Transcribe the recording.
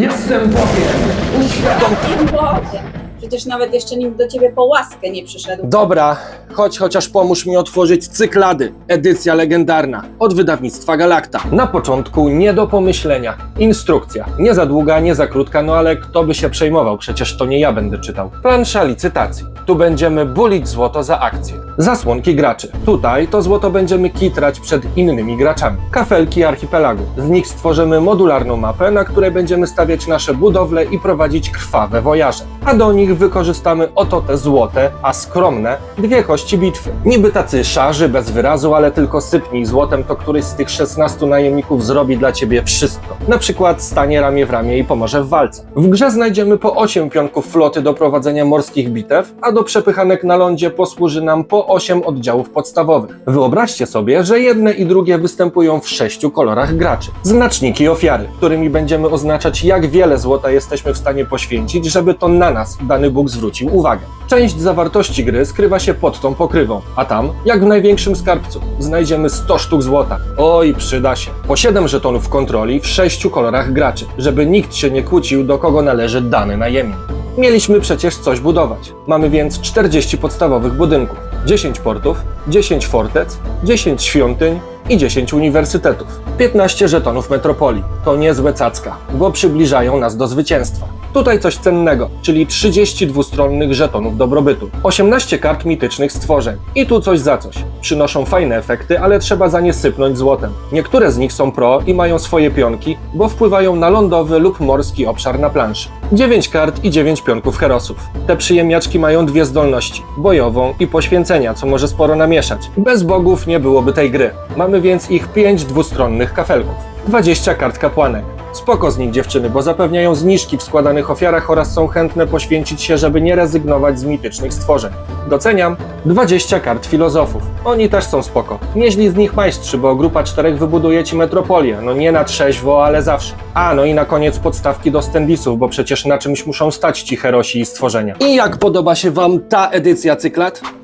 Jestem Bogiem! Uświadom... Boże, przecież nawet jeszcze nikt do ciebie po łaskę nie przyszedł. Dobra, chodź chociaż pomóż mi otworzyć Cyklady, edycja legendarna, od wydawnictwa Galacta. Na początku nie do pomyślenia. Instrukcja. Nie za długa, nie za krótka, no ale kto by się przejmował, przecież to nie ja będę czytał. Plansza licytacji. Tu będziemy bulić złoto za akcję. Zasłonki graczy. Tutaj to złoto będziemy kitrać przed innymi graczami. Kafelki archipelagu. Z nich stworzymy modularną mapę, na której będziemy stawiać nasze budowle i prowadzić krwawe wojaże. A do nich wykorzystamy oto te złote, a skromne, dwie kości bitwy. Niby tacy szarzy, bez wyrazu, ale tylko sypnij złotem, to któryś z tych 16 najemników zrobi dla ciebie wszystko. Na przykład stanie ramię w ramię i pomoże w walce. W grze znajdziemy po 8 pionków floty do prowadzenia morskich bitew, a do przepychanek na lądzie posłuży nam po 8 oddziałów podstawowych. Wyobraźcie sobie, że jedne i drugie występują w sześciu kolorach graczy. Znaczniki ofiary, którymi będziemy oznaczać jak wiele złota jesteśmy w stanie poświęcić, żeby to na nas dany Bóg zwrócił uwagę. Część zawartości gry skrywa się pod tą pokrywą, a tam, jak w największym skarbcu, znajdziemy 100 sztuk złota. Oj, przyda się. Po 7 żetonów kontroli w sześciu kolorach graczy, żeby nikt się nie kłócił, do kogo należy dany najemnik. Mieliśmy przecież coś budować. Mamy więc 40 podstawowych budynków, 10 portów, 10 fortec, 10 świątyń i 10 uniwersytetów. 15 żetonów metropolii. To niezłe cacka, bo przybliżają nas do zwycięstwa. Tutaj coś cennego, czyli 30 dwustronnych żetonów dobrobytu, 18 kart mitycznych stworzeń i tu coś za coś. Przynoszą fajne efekty, ale trzeba za nie sypnąć złotem. Niektóre z nich są pro i mają swoje pionki, bo wpływają na lądowy lub morski obszar na planszy. 9 kart i 9 pionków herosów. Te przyjemniaczki mają dwie zdolności, bojową i poświęcenia, co może sporo namieszać. Bez bogów nie byłoby tej gry. Mamy więc ich 5 dwustronnych kafelków. 20 kart kapłanek. Spoko z nich dziewczyny, bo zapewniają zniżki w składanych ofiarach oraz są chętne poświęcić się, żeby nie rezygnować z mitycznych stworzeń. Doceniam 20 kart filozofów. Oni też są spoko. Nieźli z nich majstrzy, bo grupa czterech wybuduje ci metropolię. No nie na trzeźwo, ale zawsze. A, no i na koniec podstawki do standisów, bo przecież na czymś muszą stać ci herosi i stworzenia. I jak podoba się wam ta edycja cyklat?